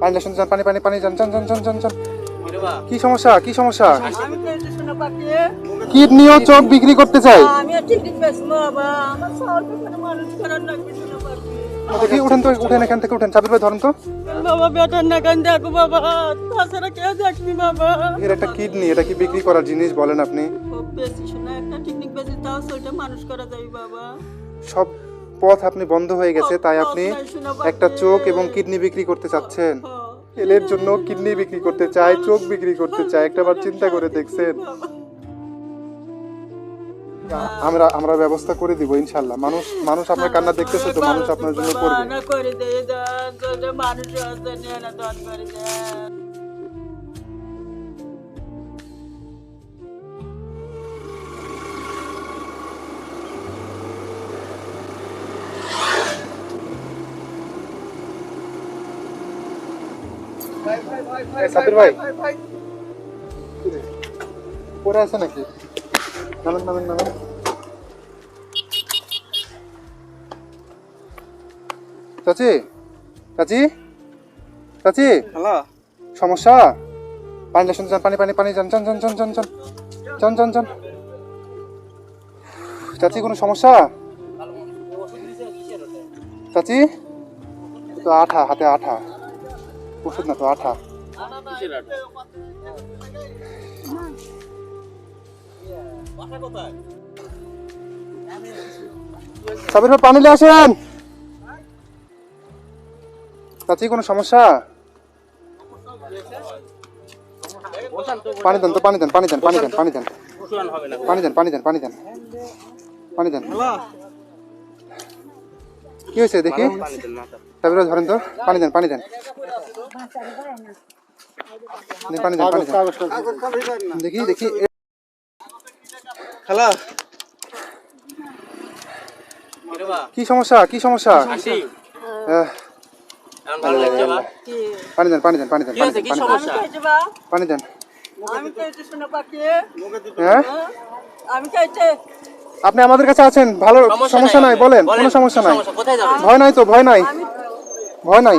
পানি শুনতে যান পানি পানি পানি যান যান যান যান যান যান কি সমস্যা কি সমস্যা? কিডনি কিডনিও চোখ বিক্রি করতে চাই দেখি উঠেন তো, উঠেন এখান থেকে, উঠেন। ধরেন তো। বাবা না দেখো বাবা কেউ দেখনি বাবা এর একটা কিডনি, এটা কি বিক্রি করার জিনিস বলেন আপনি? বেশি শোনা একটা টিকনিক বেশি তাও সেটা মানুষ করা বাবা সব পথ আপনি বন্ধ হয়ে গেছে, তাই আপনি একটা চোখ এবং কিডনি বিক্রি করতে চাচ্ছেন। এলের জন্য কিডনি বিক্রি করতে চায়, চোখ বিক্রি করতে চায় একটা বার চিন্তা করে দেখছেন। আমরা আমরা ব্যবস্থা করে দিব ইনশাল্লাহ। মানুষ মানুষ আপনার কান্না দেখতেছে তো মানুষ আপনার জন্য করবে। সাবির ভাই। পরে আছে নাকি? নামেন নামেন নামেন। চাচি? চাচি? চাচি? হ্যালো। সমস্যা? পানি যান পানি পানি পানি যান যান যান যান যান যান। যান যান যান। চাচি কোনো সমস্যা? চাচি? তো আঠা হাতে আঠা। ওষুধ না তো আঠা। সাবির ভাই পানি নিয়ে আসেন। চাচি, কোনো সমস্যা? পানি দেন তো, পানি দেন পানি দেন পানি দেন পানি দেন। পানি দেন পানি দেন পানি দেন। পানি দেন। কি হয়েছে, দেখি? তারপরে ধরেন তো। পানি দেন পানি দেন। দেখি দেখি। খালা। কি সমস্যা কি সমস্যা? পানি দেন পানি দেন পানি দেন পানি দেন হ্যাঁ? আপনি আমাদের কাছে আছেন ভালো সমস্যা নাই বলেন কোনো সমস্যা নাই। ভয় নাই তো ভয় নাই। ভয় নাই।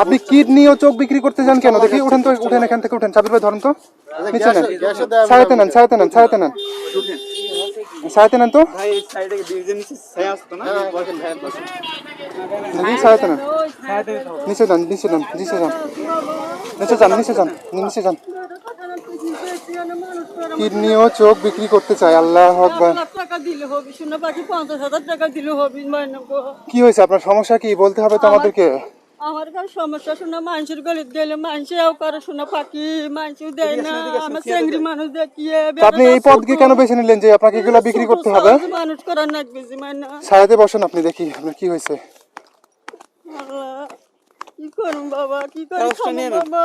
আপনি কিডনি ও চোখ বিক্রি করতে যান কেন? দেখি উঠেন তো উঠেন এখান থেকে উঠেন। সাবির ভাই ধরেন তো। নিচে নেন। ছায়াতে নেন ছায়াতে নেন ছায়াতে নেন। ছায়াতে নেন তো। বসেন। দেখি ছায়াতে নেন। নিচে যান নিচে যান নিচে যান। নিচে যান নিচে যান নিচে যান। কিডনি ও চোখ বিক্রি করতে চায় আল্লাহ আকবার। টাকা দিলে হবে শোনা পাখি পঞ্চাশ হাজার টাকা দিলে হবে কি হয়েছে? আপনার সমস্যা কি? বলতে হবে তো আমাদেরকে। আমার কাছে সমস্যা শোনা মানুষের গলিত গেলে মানুষেও করে শোনা মানুষও দেয় না। আমার চেংড়ি মানুষ দেখিয়ে আপনি এই পদকে কেন বেছে নিলেন যে আপনাকে এগুলো বিক্রি করতে হবে? মানুষ করার যে মানে বসেন আপনি দেখি আপনার কি হয়েছে। কি করুন বাবা কি করে খাব বাবা।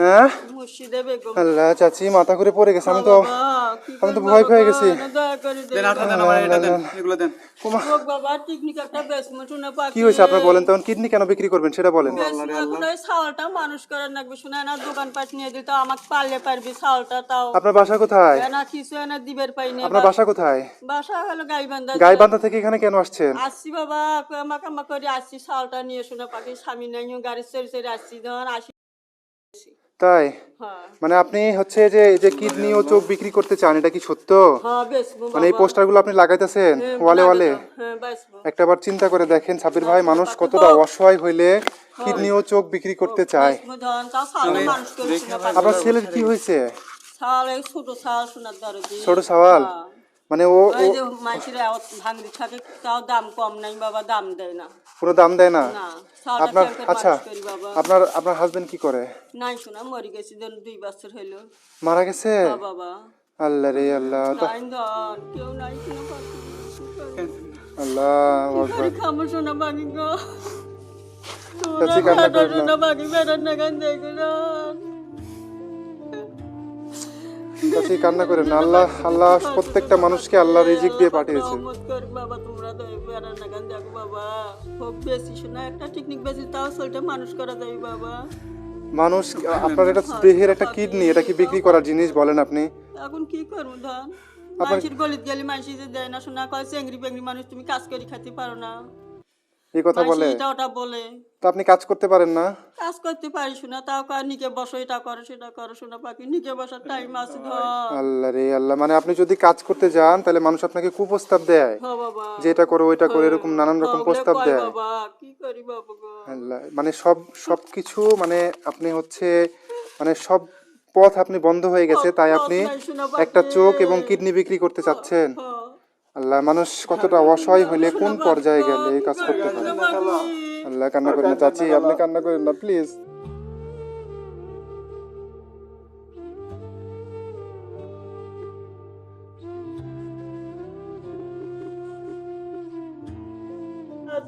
হ্যাঁ? আল্লাহ চাচি মাথা করে পড়ে গেছে আমি তো আমি তো ভয় পেয়ে গেছি। কি হয়েছে আপনার বলেন তখন? কিডনি কেন বিক্রি করবেন সেটা বলেন। বেসমো এখন ওই ছাওয়ালটা মানুষ করার লাগবে শোনা না দোকান পাট নিয়ে দিত আমাকে পারলে পারবি ছাওয়ালটা তাও। আপনার বাসা কোথায়? না কিছু এনে দিবের পাইনি আপনার বাসা কোথায়? বাসা হলো গাইবান্ধা গাইবান্ধা থেকে এখানে কেন আসছেন? আসছি বাবা আমাকে আমাকে করে আসছি ছাওয়ালটা নিয়ে শোনা পাখি স্বামী নাই গাড়ি চড়ে চড়ে আসছি ধর আসি। তাই? হ্যাঁ। মানে আপনি হচ্ছে যে এই যে কিডনি ও চোখ বিক্রি করতে চান এটা কি সত্য? হ্যাঁ মানে এই পোস্টারগুলো আপনি লাগাইতেছেন ওয়ালে ওয়ালে? হ্যাঁ বেসমো একটাবার চিন্তা করে দেখেন সাবির ভাই মানুষ কতটা অসহায় হইলে কিডনি ও চোখ বিক্রি করতে চায়। আপনার ছেলের কি হয়েছে ছোট সওয়াল মানে ও দাম কম নাই বাবা দাম দেয় না। কোনো দাম দেয় না? আপনার আচ্ছা আপনার আপনার হাজবেন্ড কি করে? নাই শোনা মরে গেছি দুই বছর হইল। মারা গেছে? বাবা। আল্লাহ রে আল্লাহ কেউ নাই আল্লাহ খামো শোনা গো। শোনা বেড়ান না। গান চাচি কান্না করেন। না আল্লাহ আল্লাহ প্রত্যেকটা মানুষকে আল্লাহ রিজিক দিয়ে পাঠিয়েছে বাবা তোমরা দয় বেড়ান না গান দেখো বাবা। বেশি শোনা একটা টিকনিক বেশি তাও চলটা মানুষ করা যাবে বাবা। মানুষ আপনার এটা দেহের একটা কিডনি এটা কি বিক্রি করার জিনিস বলেন আপনি? এখন কি করব ধন? মানুষের গলিত গেলে মানুষ যে দেয় না শোনা কয় চেংড়ি বেংড়ি মানুষ তুমি কাজ করে খেতে পারো না। এই কথা বলে। এটা ওটা বলে। তো আপনি কাজ করতে পারেন না? কাজ করতে পারি শোনা তাও কয় নিকে বসো এটা করো সেটা করো শোনা পাখি নিকে বসার টাইম আছে ধর। আল্লাহ রে আল্লাহ মানে আপনি যদি কাজ করতে যান তাহলে মানুষ আপনাকে কুপ্রস্তাব দেয়। হ বাবা। যে এটা করো ওইটা করো এরকম নানান রকম প্রস্তাব দেয়। বাবা কি করি বাবা গো? আল্লাহ মানে সব সব কিছু মানে আপনি হচ্ছে মানে সব পথ আপনি বন্ধ হয়ে গেছে তাই আপনি বাকি। একটা চোখ এবং কিডনি বিক্রি করতে চাচ্ছেন। আল্লাহ মানুষ কতটা অসহায় হলে কোন পর্যায়ে গেলে এই কাজ করতে পারে? বাকি। আল্লাহ কান্না করেন চাচি আপনি কান্না করেন না প্লিজ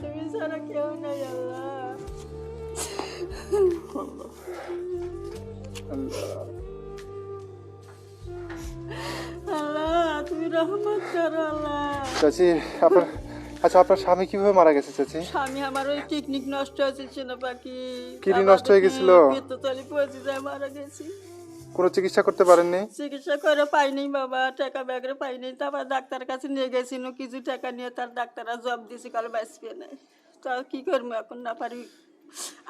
তুমি ছাড়া কেউ নাই আল্লাহ। আল্লাহ তুমি রহমত করো আল্লাহ। চাচি আপনার আচ্ছা আপনার স্বামী কীভাবে মারা গেছে চাচি? স্বামী আমার ওই টিকনিক নষ্ট হয়েছে চেনা পাখি কিডনি নষ্ট হয়ে গেছিল? তলি পৌঁছে যায় মারা গেছি। কোনো চিকিৎসা করতে পারেননি? চিকিৎসা করে পাইনি বাবা টাকা ব্যাগরে পাইনি তারপর ডাক্তার কাছে নিয়ে গেছিল কিছু টাকা নিয়ে তার ডাক্তাররা জব দিয়েছে কাল বাঁচবে নাই তা কি করব এখন না পারি।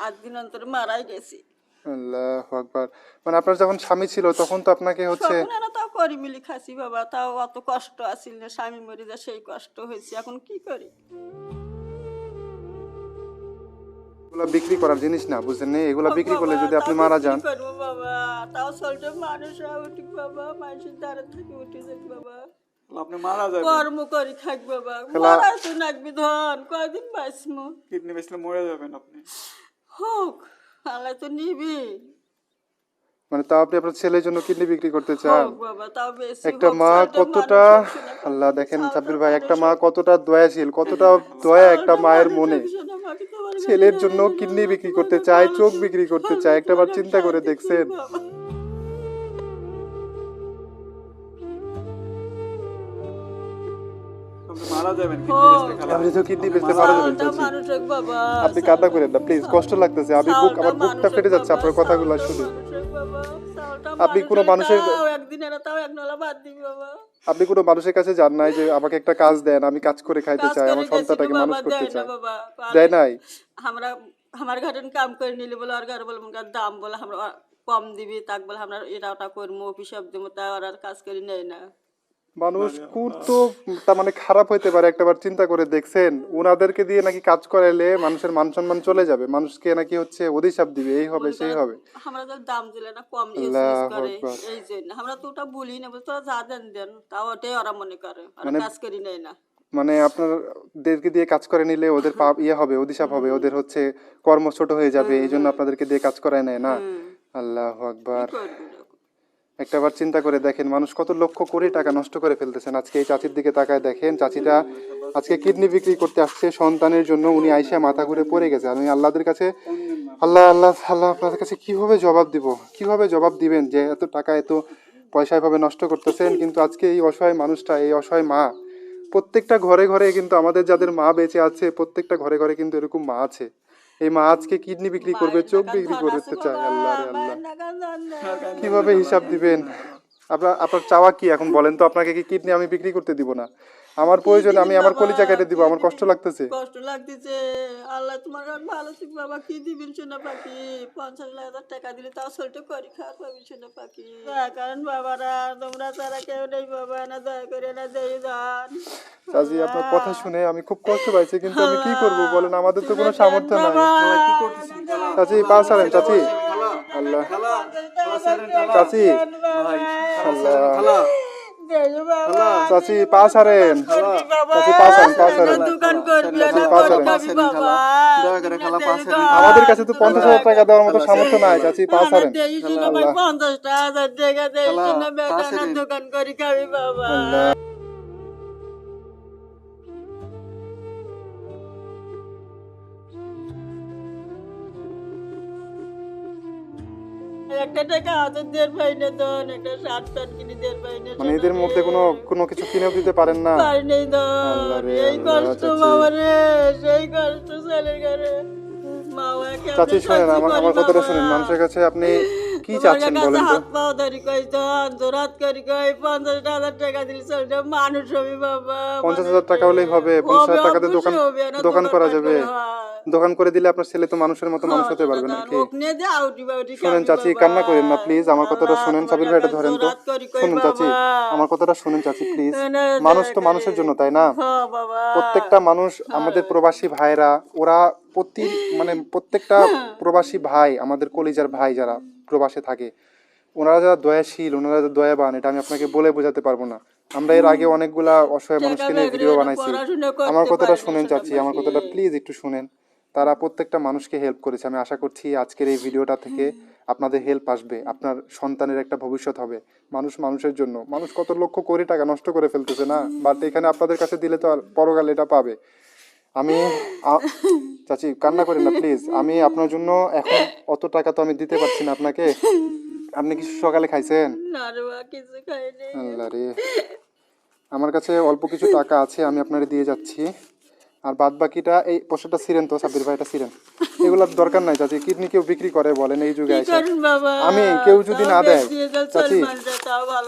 আট দিন অন্তর মারাই গেছি। আল্লাহ আকবার। মানে আপনার যখন স্বামী ছিল তখন তো আপনাকে হচ্ছে তাও করি মিলি খাসি বাবা। তাও অত কষ্ট আসিল না স্বামী মরে যা সেই কষ্ট হয়েছে। এখন কি করি? এগুলা বিক্রি করার জিনিস না বুঝলেন এগুলা বিক্রি করলে যদি আপনি মারা যান। বাবা? তাও চলতে মানুষ উঠি বাবা। মানুষের দ্বারা থেকে উঠে যাক বাবা। আপনি মারা যাবেন। কর্ম করি খাক বাবা। মরা তো নাকবি ধন কয়দিন বাঁচমু? কিডনি বেচলে মরে যাবেন আপনি। হোক। আল্লাহ তো নিবি। মানে তাও আপনি আপনার ছেলের জন্য কিডনি বিক্রি করতে চান? একটা মা কতটা আল্লাহ দেখেন সাব্বির ভাই একটা মা। কতটা দয়াশীল কতটা দয়া একটা মায়ের মনে। ছেলের জন্য কিডনি বিক্রি করতে চায় চোখ বিক্রি করতে চায় একটা বার চিন্তা করে দেখছেন। মারা যাবেন আপনি তো কিডনি বেচতে মারা যাবেন চালটা চাচি মানুষ হোক বাবা আপনি কান্না করেন না প্লিজ কষ্ট লাগতেছে আমি বুক আমার বুকটা ফেটে যাচ্ছে আপনার কথাগুলো শুনে। মানুষ হোক বাবা, চালটা আপনি কোনো মানুষের- আপনি কোনো কাছে যান নাই যে আমাকে একটা কাজ দেন আমি কাজ করে খাইতে চাই আমার সন্তানটাকে মানুষ করতে চাই দেয় নাই? আমরা আমার ঘরে কাম করে নিলে বলে আর ঘরে বলে দাম বলে আমরা কম দিবি তাক বলে আমরা এটা ওটা করব অফিসব দেবো তা ওরা আর কাজ করে নেয় না। মানুষ কুর তো তার মানে খারাপ হইতে পারে একটাবার চিন্তা করে দেখছেন। ওনাদেরকে দিয়ে নাকি কাজ করাইলে মানুষের মান সম্মান চলে যাবে। মানুষকে নাকি হচ্ছে অধিশাপ দিবে এই হবে সেই হবে। আমরা তো দাম দিলে না কম করে এই জন্য। আমরা তো ওটা বলি না বলে তোরা যা দেন দেন। তাও ওটাই ওরা মনে করে ওরা মানে কাজ করি নেয় না। মানে আপনাদেরকে দিয়ে কাজ করে নিলে ওদের পাপ ইয়ে হবে অধিশাপ হবে ওদের হচ্ছে কর্ম ছোট হয়ে যাবে এই জন্য আপনাদেরকে দিয়ে কাজ করায় নেয় না। আল্লাহ আকবার। এরকম। একটাবার চিন্তা করে দেখেন, মানুষ কত লক্ষ কোটি টাকা নষ্ট করে ফেলতেছেন। আজকে এই চাচির দিকে তাকায় দেখেন, চাচিটা আজকে কিডনি বিক্রি করতে আসছে, সন্তানের জন্য উনি আইসা মাথা ঘুরে পড়ে গেছে। আমি আল্লাহদের কাছে, আল্লাহ আল্লাহ আল্লাহ, আপনাদের কাছে কীভাবে জবাব দিব? কীভাবে জবাব দিবেন যে এত টাকা, এত পয়সা এভাবে নষ্ট করতেছেন? কিন্তু আজকে এই অসহায় মানুষটা, এই অসহায় মা, প্রত্যেকটা ঘরে ঘরে কিন্তু আমাদের যাদের মা বেঁচে আছে, প্রত্যেকটা ঘরে ঘরে কিন্তু এরকম মা আছে। এই মা আজকে কিডনি বিক্রি করবে চোখ বিক্রি করতে চায় আল্লাহ। কীভাবে হিসাব দিবেন? আপনার আপনার চাওয়া কি এখন বলেন তো? আপনাকে কি কিডনি আমি বিক্রি করতে দিব না? আমার প্রয়োজন আমি আমার কলিজা কেটে দিব আমার কষ্ট লাগতেছে। কষ্ট লাগতেছে। আল্লাহ তোমার আর ভালো ঠিক বাবা কি দিবেন সোনা পাখি? পঞ্চাশ লাখ হাজার টাকা দিলে তাও সলটা করি খাওয়ার পাবি সোনা পাখি। করেন বাবারা তোমরা তারা কেউ নেই বাবা না দয়া করে না দেই দান। চাচি আপনার কথা শুনে আমি খুব কষ্ট পাইছি কিন্তু আমি কি করব বলেন আমাদের তো কোনো সামর্থ্য নাই। চাচি পা ছাড়েন চাচি। আল্লাহ চাচি। আল্লাহ। চাচি পাস বাবা চাচি পা ছাড়েন পা ছাড়েন দোকান চাচি, না পা করবি ছাড়েন। বাবা। দয়া করে খালা পা ছাড়েন। আমাদের কাছে তো পঞ্চাশ হাজার টাকা দেওয়ার মতো সামর্থ্য নাই চাচি পাস হারেন। পঞ্চাশ টাকা দোকান করি খাবি বাবা। একটা টাকা হাতের দের পাই না দন একটা শার্ট প্যান্ট কিনে দের পাই না মানে এদের মধ্যে কোনো কোনো কিছু কিনেও দিতে পারেন না। পারি নেই আল্লাহ এই কষ্ট চাচি। বাবা রে সেই কষ্ট ছেলের ঘরে। মা চাচি শোনেন আমার আমার কথাটা শুনেন। মানুষের কাছে আপনি কি চাচ্ছেন বলেন তো? হাত পাও ধরি কই দন জোরাত করি কই পঞ্চাশ হাজার টাকা দিলে মানুষ হবি বাবা পঞ্চাশ হাজার টাকা হলেই হবে টাকাতে দোকান দোকান করা যাবে। দোকান করে দিলে আপনার ছেলে তো মানুষের মতো মানুষ হতে পারবে নাকি শুনেন চাচি কান্না করেন না প্লিজ আমার কথাটা শুনেন সাবির ভাইটা ধরেন তো। শুনুন চাচি আমার কথাটা শুনেন চাচি প্লিজ মানুষ তো মানুষের জন্য তাই না? প্রত্যেকটা মানুষ আমাদের প্রবাসী ভাইরা ওরা প্রতি মানে প্রত্যেকটা প্রবাসী ভাই আমাদের কলিজার ভাই যারা প্রবাসে থাকে ওনারা যারা দয়াশীল ওনারা যারা দয়াবান এটা আমি আপনাকে বলে বোঝাতে পারব না। আমরা এর আগে অনেকগুলা অসহায় মানুষকে নিয়ে ভিডিও বানাইছি। আমার কথাটা শুনেন সেটা চাচি আমার কথাটা প্লিজ একটু শুনেন। তারা প্রত্যেকটা মানুষকে হেল্প করেছে। আমি আশা করছি আজকের এই ভিডিওটা থেকে আপনাদের হেল্প আসবে। আপনার সন্তানের একটা ভবিষ্যৎ হবে। মানুষ মানুষের জন্য। মানুষ কত লক্ষ কোটি টাকা নষ্ট করে ফেলতেছে না? বাট এখানে আপনাদের কাছে দিলে তো আর পরকালে এটা পাবে। আমি চাচি কান্না করেন না প্লিজ আমি আপনার জন্য এখন অত টাকা তো আমি দিতে পারছি না আপনাকে। আপনি কিছু সকালে খাইছেন? না রে বাবা, কিছু খাইনি। আল্লাহ রে। আমার কাছে অল্প কিছু টাকা আছে আমি আপনারে দিয়ে যাচ্ছি। আর বাদ বাকিটা এই পয়সাটা ছিলেন তো সাব্বির ভাই এটা ছিলেন এগুলোর দরকার নাই চাচি কিডনি কেউ বিক্রি করে বলেন এই যুগে এসে। আমি কেউ যদি না দেয় চাচি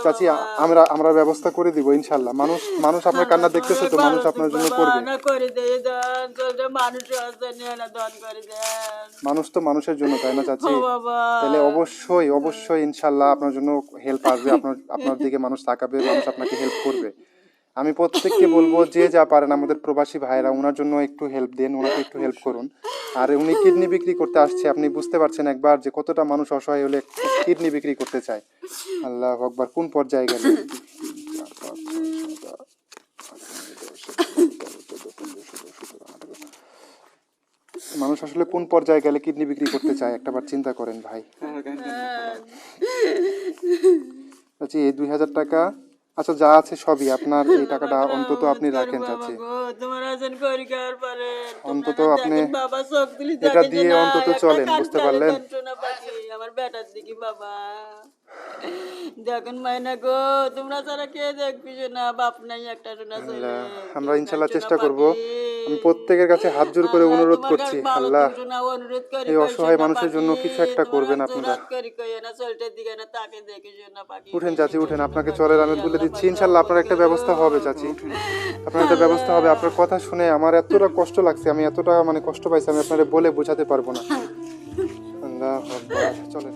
চাচি আমরা আমরা ব্যবস্থা করে দিব ইনশাল্লাহ। মানুষ মানুষ আপনার কান্না দেখতেছে তো মানুষ আপনার জন্য করবে। মানুষ তো মানুষের জন্য তাই না চাচি? তাহলে অবশ্যই অবশ্যই ইনশাল্লাহ আপনার জন্য হেল্প আসবে আপনার আপনার দিকে মানুষ তাকাবে মানুষ আপনাকে হেল্প করবে। আমি প্রত্যেককে বলব যে যা পারেন আমাদের প্রবাসী ভাইরা ওনার জন্য একটু হেল্প দেন ওনাকে একটু হেল্প করুন। আর উনি কিডনি বিক্রি করতে আসছে আপনি বুঝতে পারছেন একবার যে কতটা মানুষ অসহায় হলে কিডনি বিক্রি করতে চায়। আল্লাহ আকবার কোন পর্যায়ে গেল মানুষ আসলে কোন পর্যায়ে গেলে কিডনি বিক্রি করতে চায় একটাবার চিন্তা করেন ভাই। হ্যাঁ, কেন? চাচি এই দুই হাজার টাকা আচ্ছা যা আছে সবই আপনার এই টাকাটা অন্তত আপনি রাখেন চাচি গো, তোমার আছেন করি খাওয়ার পরে অন্তত আপনি এটা দিয়ে অন্তত চলেন, বুঝতে পারলেন? গো কে দেখবি না বাপ নাই একটা আমরা ইনশাল্লাহ চেষ্টা করব। আমি প্রত্যেকের কাছে হাত জোর করে অনুরোধ করছি আল্লাহ এই অসহায় মানুষের জন্য কিছু একটা করবেন আপনারা। উঠেন চাচি উঠেন আপনাকে চলের আমি বলে দিচ্ছি। ইনশাল্লাহ আপনার একটা ব্যবস্থা হবে চাচি। আপনার একটা ব্যবস্থা হবে। আপনার কথা শুনে আমার এতটা কষ্ট লাগছে আমি এতটা মানে কষ্ট পাইছি আমি আপনারে বলে বোঝাতে পারব না। আল্লাহ চলেন।